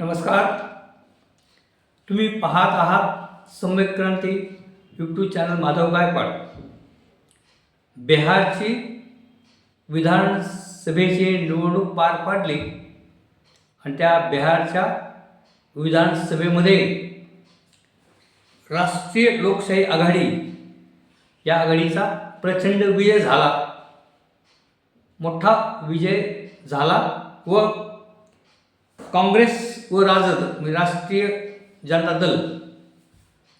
नमस्कार. तुम्ही पाहत आहात सम्यक क्रांती यूट्यूब चॅनल माधव गायकवाड. बिहारची विधानसभेची निवडणूक पार पाडली आणि त्या बिहारच्या विधानसभेमध्ये राष्ट्रीय लोकशाही आघाडी या आघाडीचा प्रचंड विजय झाला. मोठा विजय झाला व काँग्रेस व राजद म्हणजे राष्ट्रीय जनता दल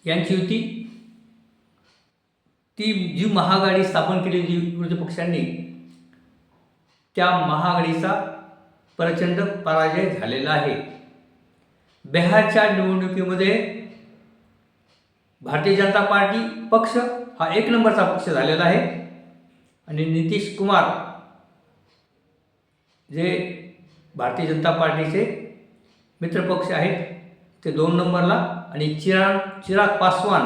यांची युती. ती जी महाआघाडी स्थापन केली जी विरोधी पक्षांनी त्या महाआघाडीचा प्रचंड पराजय झालेला आहे. बिहारच्या निवडणुकीमध्ये भारतीय जनता पार्टी पक्ष हा एक नंबरचा पक्ष झालेला आहे. आणि नितीश कुमार जे भारतीय जनता पार्टीचे मित्रपक्ष आहेत ते दोन नंबरला आणि चिराग चिराग पासवान.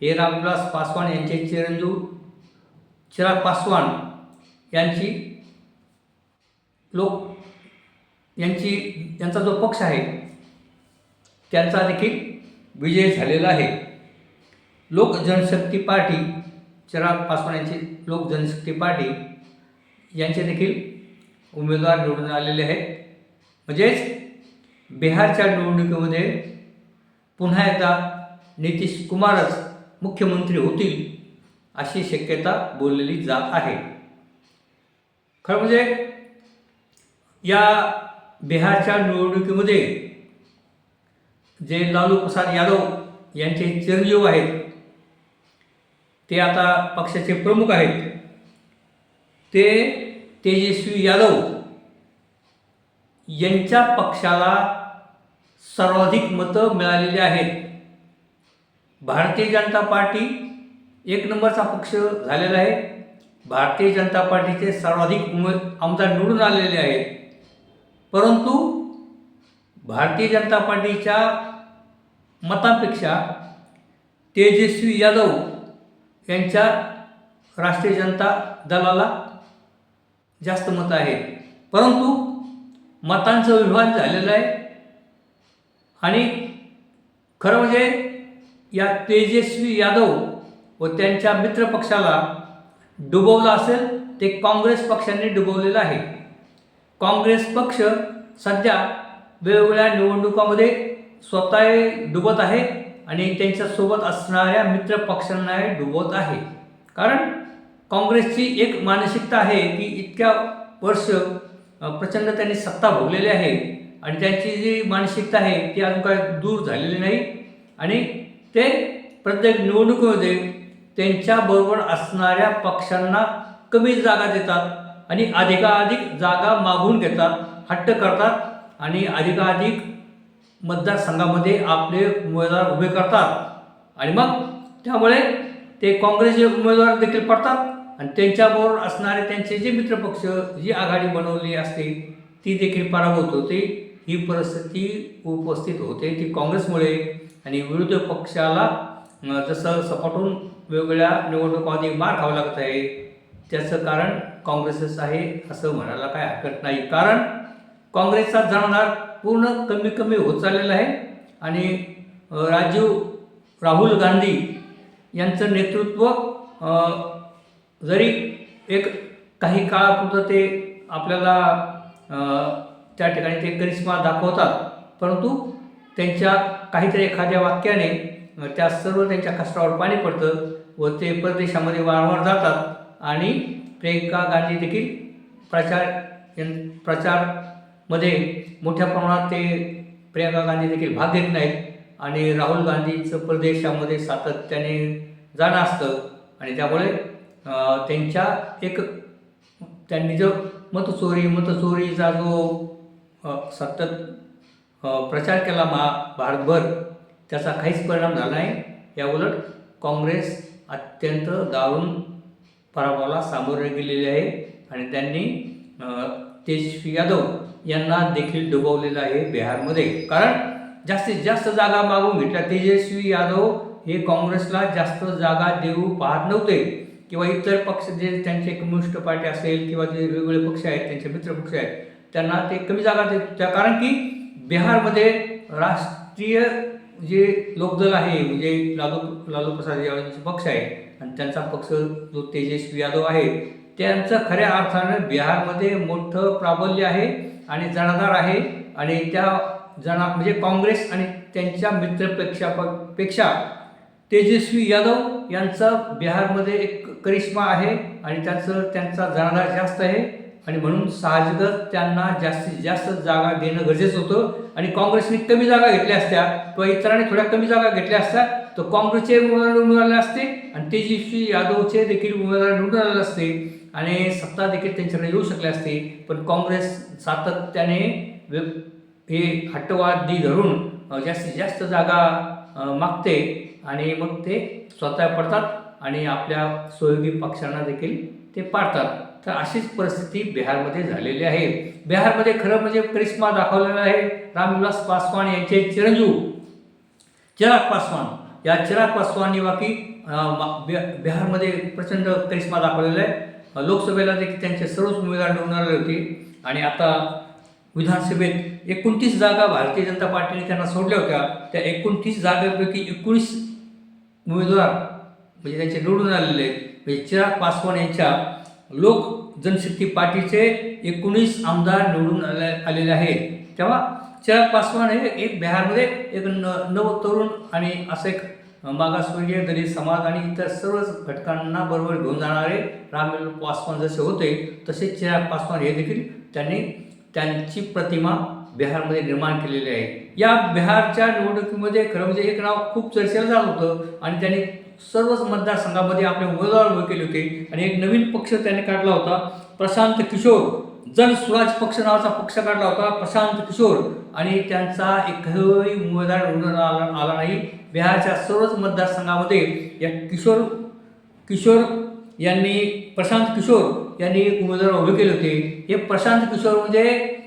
हे रामविलास पासवान यांचे चिरंजीव. चिराग पासवान यांची लोक यांची यांचा जो पक्ष आहे त्यांचा देखील विजय झालेला आहे. लोक जनशक्ती पार्टी चिराग पासवान यांची लोक जनशक्ती पार्टी यांचे देखील उमेदवार निवडून आलेले आहेत. म्हणजेच बिहारच्या निवडणुकीमध्ये पुन्हा एकदा नितीश कुमारच मुख्यमंत्री होतील अशी शक्यता बोललेली जात आहे. खरं म्हणजे या बिहारच्या निवडणुकीमध्ये जे लालू प्रसाद यादव यांचे चिरंजीव आहेत ते आता पक्षाचे प्रमुख आहेत. ते तेजस्वी यादव यांच्या पक्षाला सर्वाधिक मतं मिळालेली आहेत. भारतीय जनता पार्टी एक नंबरचा पक्ष झालेला आहे. भारतीय जनता पार्टीचे सर्वाधिक उमे आमदार निवडून आलेले आहेत. परंतु भारतीय जनता पार्टीच्या मतापेक्षा तेजस्वी यादव यांच्या राष्ट्रीय जनता दलाला जास्त मतं आहेत. परंतु मतांचं विभाजन झालेलं आहे. आणि खरं म्हणजे या तेजस्वी यादव व त्यांच्या मित्रपक्षाला डुबवलं असेल ते काँग्रेस पक्षाने डुबवलेलं आहे. काँग्रेस पक्ष सध्या वेगवेगळ्या निवडणुकामध्ये स्वतः डुबत आहे आणि त्यांच्यासोबत असणाऱ्या मित्रपक्षांना डुबवत आहे. कारण काँग्रेसची एक मानसिकता आहे की इतक्या वर्ष प्रचंड त्यांनी सत्ता भोगलेली आहे आणि त्यांची जी मानसिकता आहे ती अजून काय दूर झालेली नाही. आणि ते प्रत्येक निवडणुकीमध्ये त्यांच्याबरोबर असणाऱ्या पक्षांना कमी जागा देतात आणि अधिकाधिक जागा मागून घेतात हट्ट करतात आणि अधिकाधिक मतदारसंघामध्ये आपले उमेदवार उभे करतात. आणि मग त्यामुळे ते काँग्रेसचे उमेदवार देखील पडतात. आणि त्यांच्याबरोबर असणारे त्यांचे जे मित्रपक्ष जी आघाडी बनवली असते ती देखील पराभूत होते. ही परिस्थिती उपस्थित होते. ती काँग्रेसमुळे आणि विरोधी पक्षाला जसं सपाटून वेगवेगळ्या निवडणुकांमध्ये मार खावा लागत आहे त्याचं कारण काँग्रेसच आहे असं म्हणायला काय हरकत नाही. कारण काँग्रेसचा जनाधार पूर्ण कमी कमी होत चाललेला आहे आणि राजीव राहुल गांधी यांचं नेतृत्व जरी एक काही काळापुरतं ते आपल्याला त्या ठिकाणी ते करिश्मा दाखवतात परंतु त्यांच्या काहीतरी एखाद्या वाक्याने त्या सर्व त्यांच्या कष्टावर पाणी पडतं व ते परदेशामध्ये वारंवार जातात आणि प्रियंका गांधी देखील प्रचार प्रचारमध्ये मोठ्या प्रमाणात ते प्रियंका गांधी देखील भाग घेत नाहीत आणि राहुल गांधीचं परदेशामध्ये सातत्याने जाणं असतं आणि त्यामुळे त्यांच्या एक त्यांनी जो मतचोरी मतचोरीचा जो सतत प्रचार केला मा भारतभर त्याचा काहीच परिणाम झाला नाही. या उलट काँग्रेस अत्यंत दारुण पराभवाला सामोरे गेलेले आहे आणि त्यांनी तेजस्वी यादव यांना देखील डुबवलेलं आहे बिहारमध्ये. कारण जास्तीत जास्त जागा मागून घेतल्या तेजस्वी यादव हे काँग्रेसला जास्त जागा देऊ पाहत नव्हते. किंवा इतर पक्ष जे त्यांचे कम्युनिस्ट पार्टी असेल किंवा जे वेगवेगळे पक्ष आहेत त्यांचे मित्रपक्ष आहेत त्यांना ते कमी जागा देत त्या कारण की बिहारमध्ये राष्ट्रीय जे लोकदल आहे म्हणजे लालू लालू प्रसाद यादवचे पक्ष आहे आणि त्यांचा पक्ष जो तेजस्वी यादव आहे त्यांचं खऱ्या अर्थानं बिहारमध्ये मोठं प्राबल्य आहे आणि जनाधार आहे आणि त्या जना म्हणजे काँग्रेस आणि त्यांच्या मित्रपेक्षा पेक्षा तेजस्वी यादव यांचा बिहारमध्ये एक करिश्मा आहे आणि त्याचं त्यांचा जाणार जास्त आहे. आणि म्हणून साहजिकच त्यांना जास्तीत जास्त जागा देणं गरजेचं होतं. आणि काँग्रेसने कमी जागा घेतल्या असत्या किंवा इतरांनी थोड्या कमी जागा घेतल्या असत्या तर काँग्रेसचे उमेदवार निवडून आले असते आणि तेजस्वी यादवचे देखील उमेदवार निवडून आले असते. आणि सत्ता देखील त्यांच्याकडे येऊ शकले असते. पण काँग्रेस सातत्याने हे हट्टवादी धरून जास्तीत जास्त जागा मागते. आणि मग ते स्वतः पडतात आणि आपल्या सहयोगी पक्षांना देखील ते पाडतात. तर अशीच परिस्थिती बिहारमध्ये झालेली आहे. बिहारमध्ये खरं म्हणजे करिश्मा दाखवलेला आहे. रामविलास पासवान यांचे चिरंजीव चिराग पासवान. या चिराग पासवान बाकी बिहारमध्ये प्रचंड करिश्मा दाखवलेला आहे. लोकसभेला देखील त्यांचे सर्वच उमेदवार निवडून आले होते. आणि आता विधानसभेत एकोणतीस जागा भारतीय जनता पार्टीने त्यांना सोडल्या होत्या. त्या एकोणतीस जागांपैकी एकोणीस उमेदवार म्हणजे त्यांचे निवडून आलेले आहेत. म्हणजे चिराग पासवान यांच्या लोक जनशक्ती पार्टीचे एकोणीस आमदार निवडून आले आलेले आहेत. तेव्हा चिराग पासवान हे एक बिहारमध्ये एक न नव तरुण आणि असं एक मागासवर्गीय दलित समाज आणि इतर सर्वच घटकांना बरोबर घेऊन जाणारे रामविलास पासवान जसे होते तसे चिराग पासवान हे देखील त्यांनी त्यांची प्रतिमा बिहारमध्ये निर्माण केलेले आहे. या बिहारच्या निवडणुकीमध्ये खरं म्हणजे एक नाव खूप चर्चेला झालं होतं आणि त्यांनी सर्वच मतदारसंघामध्ये आपले उमेदवार उभे केले होते आणि एक नवीन पक्ष त्यांनी काढला होता प्रशांत किशोर. जन स्वराज पक्ष नावाचा पक्ष काढला होता प्रशांत किशोर. आणि त्यांचा एकही उमेदवार निवडून आला आला नाही. बिहारच्या सर्वच मतदारसंघामध्ये या किशोर किशोर यांनी प्रशांत किशोर यांनी एक उमेदवार उभे केले होते. हे प्रशांत किशोर म्हणजे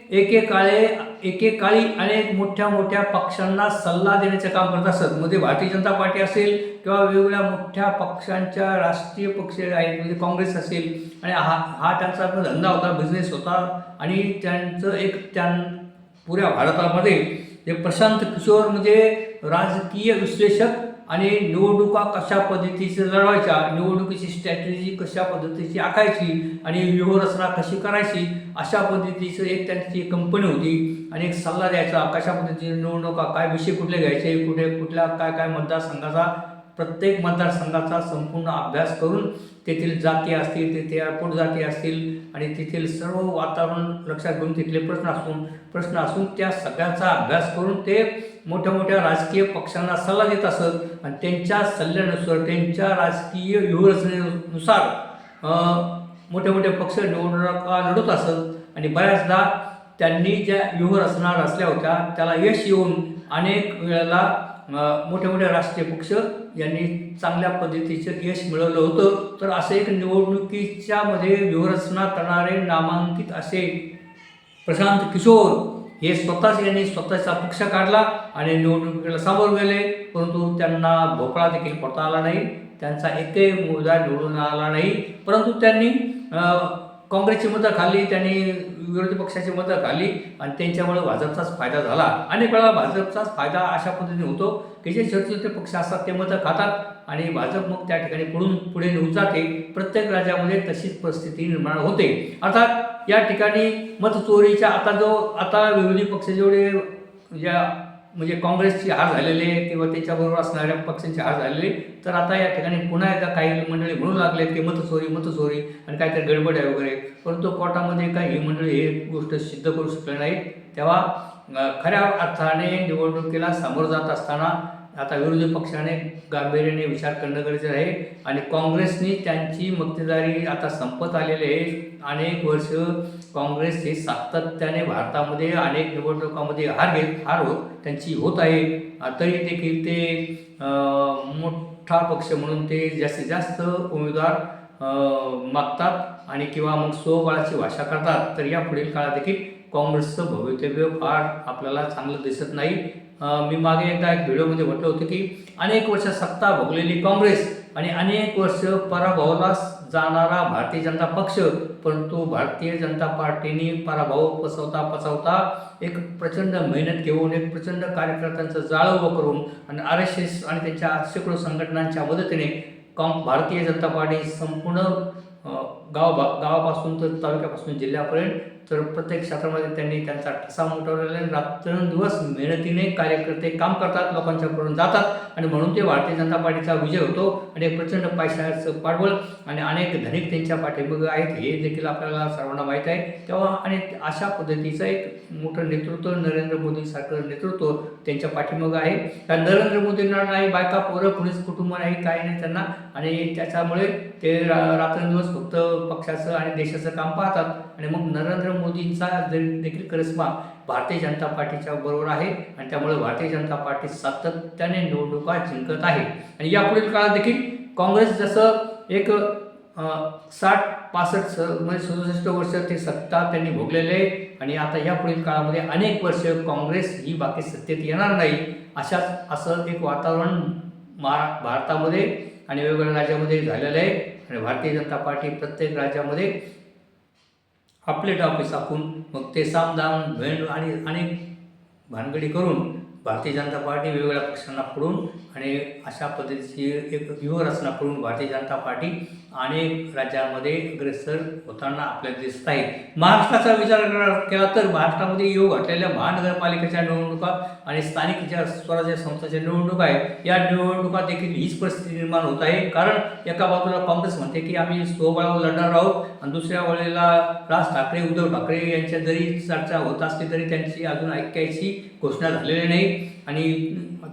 एकेकाळे एकेकाळी अनेक मोठ्या मोठ्या पक्षांना सल्ला देण्याचे काम करत असत. म्हणजे भारतीय जनता पार्टी असेल किंवा वेगवेगळ्या मोठ्या पक्षांच्या राष्ट्रीय पक्ष आहेत म्हणजे काँग्रेस असेल आणि हा हा त्यांचा आपला धंदा होता बिझनेस होता आणि त्यांचं एक त्यां पुऱ्या भारतामध्ये हे प्रशांत किशोर म्हणजे राजकीय विश्लेषक आणि निवडणुका कशा पद्धतीची लढवायच्या निवडणुकीची स्ट्रॅटेजी कशा पद्धतीची आखायची आणि व्यूहरचना कशी करायची अशा पद्धतीचं एक त्यांची कंपनी होती आणि एक सल्ला द्यायचा कशा पद्धतीने निवडणुका काय विषय कुठले घ्यायचे कुठे कुठल्या काय काय मतदारसंघाचा प्रत्येक मतदारसंघाचा संपूर्ण अभ्यास करून तेथील जाती असतील तेथे एअरपोर्ट जाती असतील आणि तेथील सर्व वातावरण लक्षात घेऊन तिथले प्रश्न असून प्रश्न असून त्या सगळ्याचा अभ्यास करून ते मोठ्या मोठ्या राजकीय पक्षांना सल्ला देत असत आणि त्यांच्या सल्ल्यानुसार त्यांच्या राजकीय व्यूहरचनेनुसार मोठे मोठे पक्ष निवडणुका लढत असत आणि बऱ्याचदा त्यांनी ज्या व्यूहरचना रचल्या होत्या त्याला यश येऊन अनेक वेळेला मोठे मोठे राष्ट्रीय पक्ष यांनी चांगल्या पद्धतीचं यश मिळवलं होतं. तर असं एक निवडणुकीच्या मध्ये व्यूहरचना करणारे नामांकित असे प्रशांत किशोर हे स्वतःच यांनी स्वतःचा पक्ष काढला आणि निवडणुकीला सामोर गेले. परंतु त्यांना भोपळा देखील पडता आला नाही. त्यांचा एकही मुद्दा निवडून आला नाही. परंतु त्यांनी काँग्रेसची मतं खाल्ली त्यांनी विरोधी पक्षाची मतं आली आणि त्यांच्यामुळे भाजपचाच फायदा झाला. अनेक वेळा भाजपचाच फायदा अशा पद्धतीने होतो की जे छोटे पक्ष असतात ते मतं खातात आणि भाजप मग त्या ठिकाणी पुढून पुढे नेऊन जाते. प्रत्येक राज्यामध्ये तशीच परिस्थिती निर्माण होते. अर्थात या ठिकाणी मतचोरीच्या आता जो आता विरोधी पक्ष जेवढे ज्या म्हणजे काँग्रेसची हार झालेले किंवा त्याच्याबरोबर असणाऱ्या पक्षांची हार झालेली तर आता या ठिकाणी पुन्हा एकदा काही मंडळी म्हणू लागले की मतचोरी मतचोरी आणि काहीतरी गडबड आहे वगैरे. परंतु कोर्टामध्ये काही ही मंडळी हे गोष्ट सिद्ध करू शकले नाहीत. तेव्हा खऱ्या अर्थाने निवडणुकीला सामोरं जात असताना आता विरोधी पक्षाने गांभीर्याने विचार करणं गरजेचं आहे. आणि काँग्रेसनी त्यांची मक्तेदारी आता संपत आलेली आहे. अनेक वर्ष काँग्रेस हे सातत्याने भारतामध्ये अनेक निवडणुकामध्ये हार घेत हार होत त्यांची होत आहे. तरी देखील ते मोठा पक्ष म्हणून ते जास्तीत जास्त उमेदवार मागतात आणि किंवा मग स्वबळाची भाषा करतात. तर या पुढील काळात देखील काँग्रेसचं भवितव्य फार आपल्याला चांगलं दिसत नाही. मी मागे एकदा एक व्हिडिओमध्ये म्हटलं होतं की अनेक वर्ष सत्ता भोगलेली काँग्रेस आणि अनेक वर्ष पराभवाला जाणारा भारतीय जनता पक्ष परंतु भारतीय जनता पार्टीने पराभव पसवता पसवता एक प्रचंड मेहनत घेऊन एक प्रचंड कार्यकर्त्यांचं जाळं उभं करून आणि आर एस एस आणि त्यांच्या शेकडो संघटनांच्या मदतीने कॉम भारतीय जनता पार्टी संपूर्ण गाव भा- गावापासून तर तालुक्यापासून जिल्ह्यापर्यंत तर प्रत्येक क्षेत्रामध्ये त्यांनी त्यांचा ठसा उमटवलेला आहे. रात्रंदिवस मेहनतीने कार्यकर्ते काम करतात लोकांच्याकडून जातात आणि म्हणून ते भारतीय जनता पार्टीचा विजय होतो आणि एक प्रचंड पैशाचं पाठबळ आणि अनेक धनिक त्यांच्या पाठीमागं आहेत हे देखील आपल्याला सर्वांना माहीत आहे. तेव्हा आणि अशा पद्धतीचं एक मोठं नेतृत्व नरेंद्र मोदीसारखं नेतृत्व त्यांच्या पाठीमागं आहे. त्या नरेंद्र मोदींना नाही बायका पोरं कुणीच कुटुंब नाही काही नाही त्यांना. आणि त्याच्यामुळे ते रा- रात्रंदिवस फक्त पक्षाचं आणि देशाचं काम पाहतात. आणि मग नरेंद्र मोदींचा देखील करिश्मा भारतीय जनता पार्टीच्या बरोबर आहे आणि त्यामुळे भारतीय जनता पार्टी सातत्याने निवडणुका जिंकत आहे. आणि यापुढील काळात देखील काँग्रेस जसं एक साठ पासष्ट स म्हणजे सदुसष्ट वर्ष ते सत्ता त्यांनी भोगलेले आहे. आणि आता यापुढील काळामध्ये अनेक वर्ष काँग्रेस ही बाकी सत्तेत येणार नाही. अशाच असं एक वातावरण महा भारतामध्ये आणि वेगवेगळ्या राज्यामध्ये झालेलं आहे. आणि भारतीय जनता पार्टी प्रत्येक राज्यामध्ये आपले ऑफिस आखून मग ते सामदाम भेंड आणि अनेक भानगडी करून भारतीय जनता पार्टी वेगवेगळ्या पक्षांना फोडून आणि अशा पद्धतीची एक व्यूहरचना करून भारतीय जनता पार्टी अनेक राज्यांमध्ये अग्रेसर होताना आपल्याला दिसत आहे. महाराष्ट्राचा विचार केला तर महाराष्ट्रामध्ये योग घातलेल्या महानगरपालिकेच्या निवडणुका आणि स्थानिक ज्या स्वराज्य संस्थांच्या निवडणुका आहे या निवडणुका देखील हीच परिस्थिती निर्माण होत आहे. कारण एका बाजूला काँग्रेस म्हणते की आम्ही स्वबळावर लढणार आहोत आणि दुसऱ्या वेळेला राज ठाकरे उद्धव ठाकरे यांच्या जरी चर्चा होत असली तरी त्यांची अजून ऐक्याची घोषणा झालेली नाही. आणि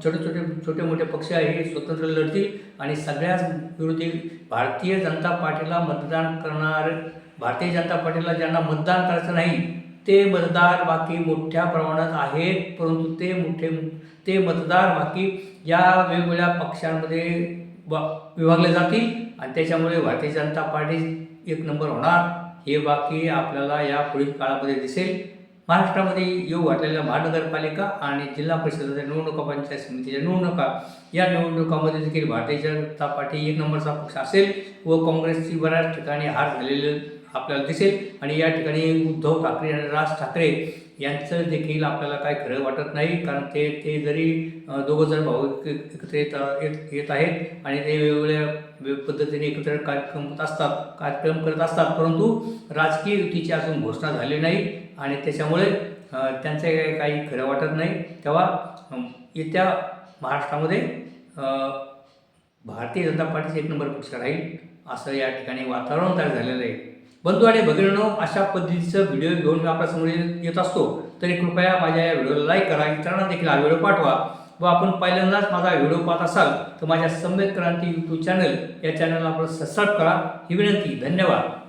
छोटे छोटे छोटे मोठे पक्ष आहे हे स्वतंत्र लढतील आणि सगळ्याच विरोधी भारतीय जनता पार्टीला मतदान करणार भारतीय जनता पार्टीला ज्यांना मतदान करायचं नाही ते मतदार बाकी मोठ्या प्रमाणात आहेत परंतु ते मोठे ते मतदार बाकी या वेगवेगळ्या पक्षांमध्ये विभागले जातील आणि त्याच्यामुळे भारतीय जनता पार्टी एक नंबर होणार. हे बाकी आपल्याला या पुढील काळामध्ये दिसेल. महाराष्ट्रामध्ये येऊ घातलेल्या महानगरपालिका आणि जिल्हा परिषदेच्या निवडणुका पंचायत समितीच्या निवडणुका या निवडणुकामध्ये देखील भारतीय जनता पार्टी एक नंबरचा पक्ष असेल व काँग्रेसची बऱ्याच ठिकाणी हार झालेले आपल्याला दिसेल. आणि या ठिकाणी उद्धव ठाकरे आणि राज ठाकरे यांचं देखील आपल्याला काय खरं वाटत नाही. कारण ते ते जरी दोघं जण भाऊ एकत्र येत येत येत आहेत आणि ते वेगवेगळ्या पद्धतीने एकत्र कार्यक्रम होत असतात कार्यक्रम करत असतात. परंतु राजकीय युतीची अजून घोषणा झाली नाही. आणि त्याच्यामुळे त्यांचं काही- खरं वाटत नाही. तेव्हा येत्या महाराष्ट्रामध्ये भारतीय जनता पार्टीचा एक नंबर पक्ष राहील असं या ठिकाणी वातावरण तयार झालेलं आहे. बंधू आणि भगिनींनो अशा पद्धतीचं व्हिडिओ घेऊन मी आपल्यासमोर येत असतो. तरी कृपया माझ्या या व्हिडिओला लाईक करा इतरांना देखील हा व्हिडिओ पाठवा. व आपण पहिल्यांदाच माझा व्हिडिओ पाहत असाल तर माझ्या सम्यक क्रांती यूट्यूब चॅनल या चॅनलला आपण सबस्क्राईब करा. ही विनंती धन्यवाद.